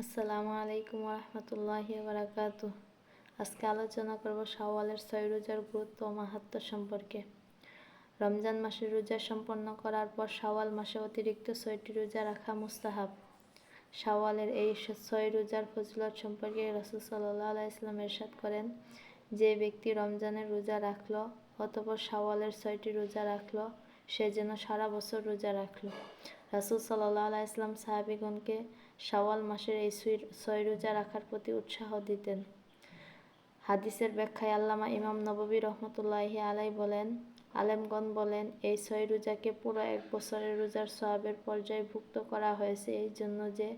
আসসালামু আলাইকুম রহমতুল্লাহ বারাকাত আজকে আলোচনা করব শাওয়ালের ছয় রোজার গুরুত্ব ও মাহাত্ম সম্পর্কে। রমজান মাসের রোজা সম্পন্ন করার পর শাওয়াল মাসে অতিরিক্ত ছয়টি রোজা রাখা মুস্তাহাব। শাওয়ালের এই ছয় রোজার ফজিলত সম্পর্কে রসুল সাল্লাহ ইসলাম এরশাদ করেন, যে ব্যক্তি রমজানের রোজা রাখল অতপর শাওয়ালের ছয়টি রোজা রাখল, সে যেন সারা বছর রোজা রাখল। রাসুল সাল্লাহ ইসলাম সাহাবিগণকে শাওয়াল মাসের এই ছয় রোজা রাখার প্রতি উৎসাহ দিতেন। হাদিসের ব্যাখ্যায় আল্লামা ইমাম নববী রহমতুল্লাহি আলাই বলেন, আলেমগণ বলেন, এই ছয় রোজাকে পুরো এক বছরের রোজার সোয়াবের পর্যায়ভুক্ত করা হয়েছে। এই জন্য যে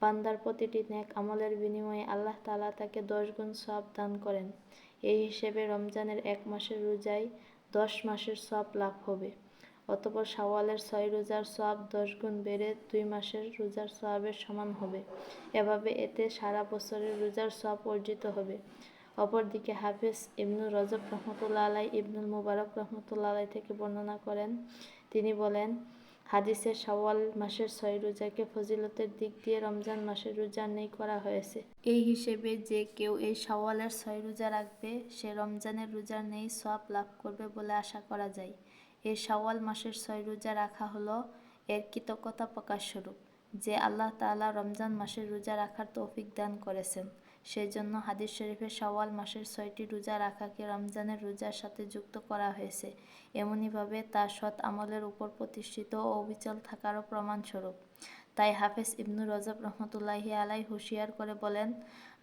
বান্দার প্রতিটি নেক আমলের বিনিময়ে আল্লাহ তালা তাকে দশ গুণ সব দান করেন। এই হিসেবে রমজানের এক মাসের রোজায় দশ মাসের সব লাভ হবে। অতপর শাওয়ালের ছয় রোজার সোয়াব দশ গুণ বেড়ে দুই মাসের রোজার সোয়াবের সমান হবে। এভাবে এতে সারা বছরের রোজার সোয়াব অর্জিত হবে। অপরদিকে হাফিজ ইবনুল রজব রহমতুল্লা আলাই, ইবনুল মুবারক রহমতুল্লা আলাই থেকে বর্ণনা করেন। তিনি বলেন হাদিসের শাওয়াল মাসের ছয় রোজাকে ফজিলতের দিক দিয়ে রমজান মাসের রোজা নেই করা হয়েছে। এই হিসেবে যে কেউ এই শাওয়ালের ছয় রোজা রাখবে, সে রমজানের রোজার নেই সব লাভ করবে বলে আশা করা যায়। এই শাওয়াল মাসের ছয় রোজা রাখা হলো এর কৃতজ্ঞতা প্রকাশ স্বরূপ, যে আল্লাহ তাআলা রমজান মাসের রোজা রাখার তৌফিক দান করেছেন। সেই জন্য হাদিস শরীফে শাওয়াল মাসের ছয়টি রোজা রাখাকে রমজানের রোজার সাথে যুক্ত করা হয়েছে। এমনইভাবে তা সৎ আমলের উপর প্রতিষ্ঠিত ও অবিচল থাকারও প্রমাণস্বরূপ তাই হাফেজ ইবনু রজব রহমতুল্লাহি আলাই হুঁশিয়ার করে বলেন,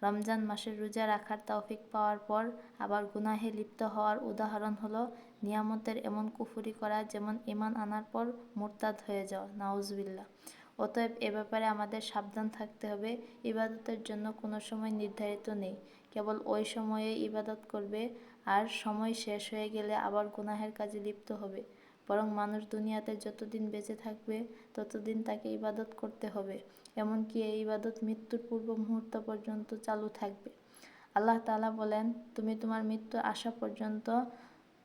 রমজান মাসের রোজা রাখার তৌফিক পাওয়ার পর আবার গুনাহে লিপ্ত হওয়ার উদাহরণ হলো নিয়ামতের এমন কুফুরি করা, যেমন ইমান আনার পর মুরতাদ হয়ে যাওয়া নাউজবিল্লা অতএব এ ব্যাপারে আমাদের সাবধান থাকতে হবে, ইবাদতের জন্য কোনো সময় নির্ধারিত নেই। কেবল ওই সময়ে ইবাদত করবে, আর সময় শেষ হয়ে গেলে আবার গুনাহের কাজে লিপ্ত হবে। বরং মানুষ দুনিয়াতে যতদিন বেঁচে থাকবে, ততদিন তাকে ইবাদত করতে হবে। এমনকি এই ইবাদত মৃত্যুর পূর্ব মুহূর্ত পর্যন্ত চালু থাকবে। আল্লাহ তালা বলেন, তুমি তোমার মৃত্যু আসা পর্যন্ত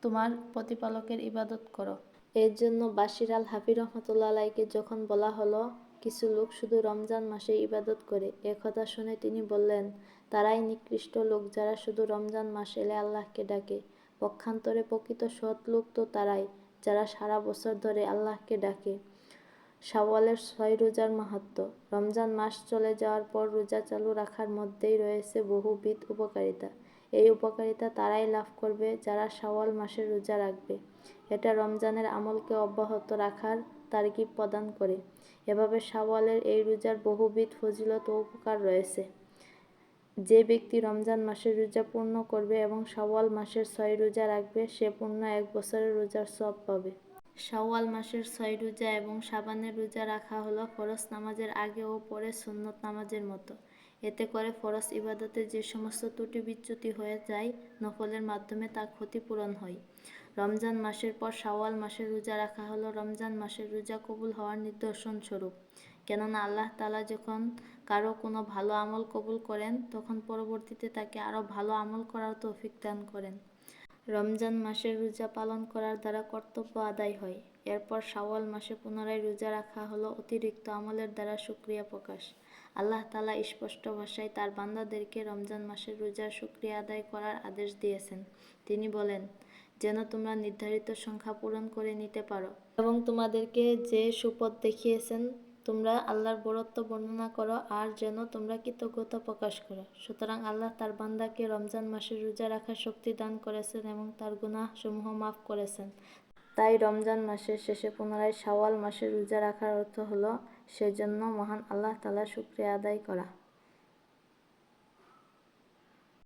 তোমার প্রতিপালকের ইবাদত করো। এর জন্য বাশির আল হাফি রহমতুল্লাহ আলাইকে যখন বলা হলো, কিছু লোক শুধু রমজান মাসে ইবাদত করে। এ কথা শুনে তিনি বললেন, তারাই নিকৃষ্ট লোক যারা শুধু রমজান মাস এলে আল্লাহকে ডাকে। পক্ষান্তরে প্রকৃত সৎ লোক তো তারাই, যারা সারা বছর ধরে আল্লাহকে ডাকে। শাওয়ালের ছয় রোজার মাহাত্ম রমজান মাস চলে যাওয়ার পর রোজা চালু রাখার মধ্যেই রয়েছে বহুবিধ উপকারিতা। এই উপকারিতা তারাই লাভ করবে যারা শাওয়াল মাসের রোজা রাখবে। এটা রমজানের আমলকে অব্যাহত রাখার তারকিব প্রদান করে। এভাবে শাওয়ালের এই রোজার বহুবিধ ফজিলত ও উপকার রয়েছে। যে ব্যক্তি রমজান মাসের রোজা পূর্ণ করবে এবং শাওয়াল মাসের ছয় রোজা রাখবে, সে পূর্ণ এক বছরের রোজার সব পাবে। শাওয়াল মাসের ছয় রোজা এবং সাবানের রোজা রাখা হলো ফরজ নামাজের আগে ও পরে সুন্নত নামাজের মতো। এতে করে ফরজ ইবাদতে যে সমস্ত ত্রুটি বিচ্যুতি হয়ে যায়, নফলের মাধ্যমে তা ক্ষতিপূরণ হয়। রমজান মাসের পর শাওয়াল মাসের রোজা রাখা হলো রমজান মাসের রোজা কবুল হওয়ার নিদর্শন স্বরূপ। কেননা আল্লাহ তালা যখন কারও কোনো ভালো আমল কবুল করেন, তখন পরবর্তীতে তাকে আরও ভালো আমল করার তৌফিক দান করেন। রমজান মাসের রোজা পালন করার দ্বারা কর্তব্য আদায় হয়। এরপর শাওয়াল মাসে পুনরায় রোজা রাখা হলো অতিরিক্ত আমলের দ্বারা সুক্রিয়া প্রকাশ। আল্লাহ তালা স্পষ্ট ভাষায় তার বান্দাদেরকে রমজান মাসের রোজার সুক্রিয়া আদায় করার আদেশ দিয়েছেন। তিনি বলেন, যেন তোমরা নির্ধারিত সংখ্যা পূরণ করে নিতে পারো এবং তোমাদেরকে যে সুপথ দেখিয়েছেন তোমরা আল্লাহর বরত্ব বর্ণনা করো, আর যেন তোমরা কৃতজ্ঞতা প্রকাশ করো। সুতরাং আল্লাহ তার বান্দাকে রমজান মাসে রোজা রাখার শক্তি দান করেছেন এবং তার গুনাহ সমূহ মাফ করেছেন। তাই রমজান মাসের শেষে পুনরায় শাওয়াল মাসে রোজা রাখার অর্থ হলো, সেজন্য মহান আল্লাহ তালা শুক্রিয়া আদায় করা।